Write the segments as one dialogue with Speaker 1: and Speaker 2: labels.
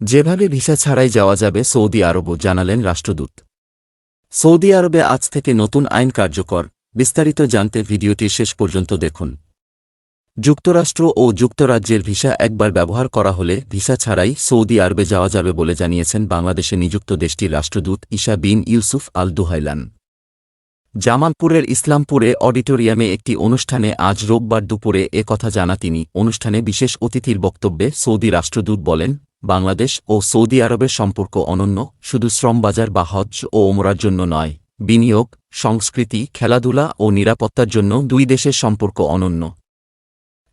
Speaker 1: যেভাবে ভিসা ছাড়াই যাওয়া যাবে, সৌদি আরবও, জানালেন রাষ্ট্রদূত। সৌদি আরবে আজ থেকে নতুন আইন কার্যকর। বিস্তারিত জানতে ভিডিওটি শেষ পর্যন্ত দেখুন। যুক্তরাষ্ট্র ও যুক্তরাজ্যের ভিসা একবার ব্যবহার করা হলে ভিসা ছাড়াই সৌদি আরবে যাওয়া যাবে বলে জানিয়েছেন বাংলাদেশে নিযুক্ত দেশটির রাষ্ট্রদূত ঈশা বিন ইউসুফ আল দুহাইলান জামালপুরের ইসলামপুরে অডিটোরিয়ামে একটি অনুষ্ঠানে আজ রোববার দুপুরে এ কথা জানা তিনি। অনুষ্ঠানে বিশেষ অতিথির বক্তব্যে সৌদি রাষ্ট্রদূত বলেন বাংলাদেশ ও সৌদি আরবের সম্পর্ক অনন্য, শুধু শ্রমবাজার বা হজ ও ওমরার জন্য নয়, বিনিয়োগ, সংস্কৃতি, খেলাধুলা ও নিরাপত্তার জন্য দুই দেশের সম্পর্ক অনন্য।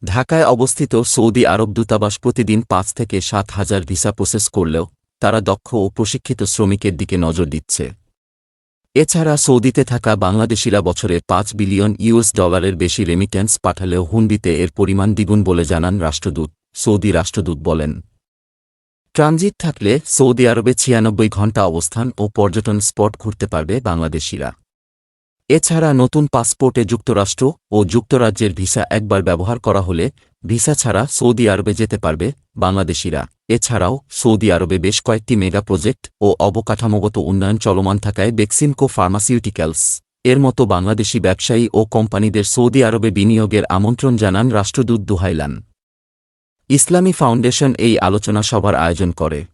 Speaker 1: ঢাকায় অবস্থিত সৌদি আরব দূতাবাস প্রতিদিন পাঁচ থেকে সাত হাজার ভিসা প্রসেস করলেও, তারা দক্ষ ও প্রশিক্ষিত শ্রমিকের দিকে নজর দিচ্ছে। এছাড়া সৌদিতে থাকা বাংলাদেশিরা বছরে পাঁচ বিলিয়ন ইউএস ডলারের বেশি রেমিট্যান্স পাঠালেও হুন্ডিতে এর পরিমাণ দ্বিগুণ বলে জানান রাষ্ট্রদূত, সৌদি রাষ্ট্রদূত বলেন। ট্রানজিট থাকলে সৌদি আরবে ছিয়ানব্বই ঘণ্টা অবস্থান ও পর্যটন স্পট ঘুরতে পারবে বাংলাদেশিরা। এছাড়া নতুন পাসপোর্টে যুক্তরাষ্ট্র ও যুক্তরাজ্যের ভিসা একবার ব্যবহার করা হলে ভিসা ছাড়া সৌদি আরবে যেতে পারবে বাংলাদেশিরা। এছাড়াও সৌদি আরবে বেশ কয়েকটি মেগা প্রজেক্ট ও অবকাঠামোগত উন্নয়ন চলমান থাকায় বেক্সিমকো ফার্মাসিউটিক্যালস, এর মতো বাংলাদেশি ব্যবসায়ী ও কোম্পানিদের সৌদি আরবে বিনিয়োগের আমন্ত্রণ জানান রাষ্ট্রদূত দুহাইলান। ইসলামী ফাউন্ডেশন এই আলোচনা সভার আয়োজন করে।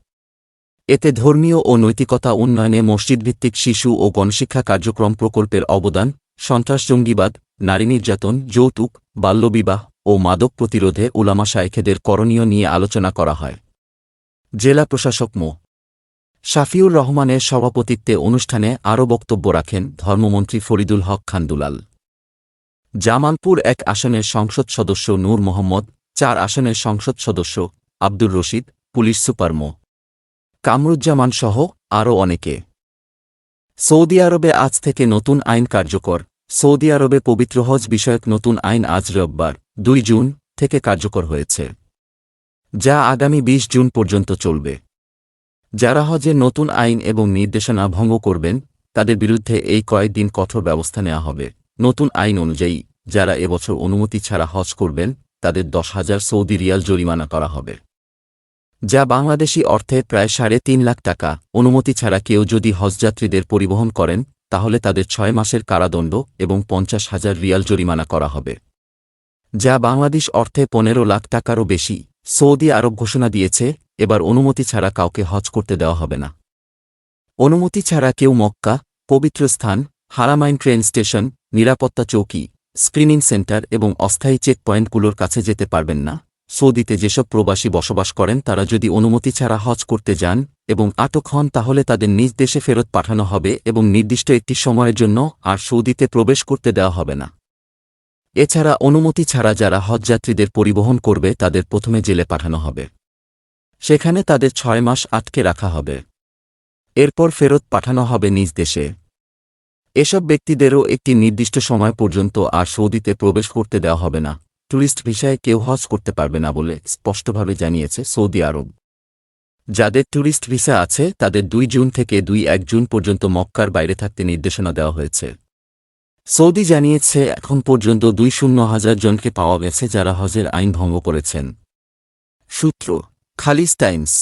Speaker 1: এতে ধর্মীয় ও নৈতিকতা উন্নয়নে মসজিদভিত্তিক শিশু ও গণশিক্ষা কার্যক্রম প্রকল্পের অবদান, সন্ত্রাস জঙ্গিবাদ, নারী নির্যাতন, যৌতুক, বাল্যবিবাহ ও মাদক প্রতিরোধে উলামা শায়েখেদের করণীয় নিয়ে আলোচনা করা হয়। জেলা প্রশাসক মো. শাফিউর রহমানের সভাপতিত্বে অনুষ্ঠানে আরও বক্তব্য রাখেন ধর্মমন্ত্রী ফরিদুল হক খান দুলাল। জামালপুর এক আসনের সংসদ সদস্য নূর মোহাম্মদ চার আসনের সংসদ সদস্য, আব্দুর রশিদ, পুলিশ সুপার মো। কামরুজ্জামান সহ আরও অনেকে। সৌদি আরবে আজ থেকে নতুন আইন কার্যকর। সৌদি আরবে পবিত্র হজ বিষয়ক নতুন আইন আজ রোববার, দুই জুন থেকে কার্যকর হয়েছে। যা আগামী ২০ জুন পর্যন্ত চলবে। যারা হজের নতুন আইন এবং নির্দেশনা ভঙ্গ করবেন, তাদের বিরুদ্ধে এই কয়েকদিন কঠোর ব্যবস্থা নেওয়া হবে। নতুন আইন অনুযায়ী, যারা এবছর অনুমতি ছাড়া হজ করবেন তাদের দশ হাজার সৌদি রিয়াল জরিমানা করা হবে। যা বাংলাদেশি অর্থে প্রায় সাড়ে তিন লাখ টাকা। অনুমতি ছাড়া কেউ যদি হজযাত্রীদের পরিবহন করেন, তাহলে তাদের ছয় মাসের কারাদণ্ড এবং পঞ্চাশ হাজার রিয়াল জরিমানা করা হবে। যা বাংলাদেশ অর্থে পনেরো লাখ টাকারও বেশি। সৌদি আরব ঘোষণা দিয়েছে, এবার অনুমতি ছাড়া কাউকে হজ করতে দেওয়া হবে না। অনুমতি ছাড়া কেউ মক্কা, পবিত্র স্থান, হারামাইন ট্রেন স্টেশন, নিরাপত্তা চৌকি স্ক্রিনিং সেন্টার এবং অস্থায়ী চেক পয়েন্টগুলোর কাছে যেতে পারবেন না। সৌদিতে যেসব প্রবাসী বসবাস করেন, তারা যদি অনুমতি ছাড়া হজ করতে যান এবং আটক হন, তাহলে তাদের নিজ দেশে ফেরত পাঠানো হবে এবং নির্দিষ্ট একটি সময়ের জন্য আর সৌদিতে প্রবেশ করতে দেওয়া হবে না। এছাড়া অনুমতি ছাড়া যারা হজযাত্রীদের পরিবহন করবে, তাদের প্রথমে জেলে পাঠানো হবে। সেখানে তাদের ছয় মাস আটকে রাখা হবে। এরপর ফেরত পাঠানো হবে নিজ দেশে। এসব ব্যক্তিদেরও একটি নির্দিষ্ট সময় পর্যন্ত আর সৌদিতে প্রবেশ করতে দেওয়া হবে না। ট্যুরিস্ট ভিসায় কেউ হজ করতে পারবে না বলে স্পষ্টভাবে জানিয়েছে সৌদি আরব। যাদের ট্যুরিস্ট ভিসা আছে, তাদের দুই জুন থেকে দুই এক জুন পর্যন্ত মক্কার বাইরে থাকতে নির্দেশনা দেওয়া হয়েছে। সৌদি জানিয়েছে, এখন পর্যন্ত দুই শূন্য হাজার জনকে পাওয়া গেছে যারা হজের আইন ভঙ্গ করেছেন। সূত্র খালিজ টাইমস।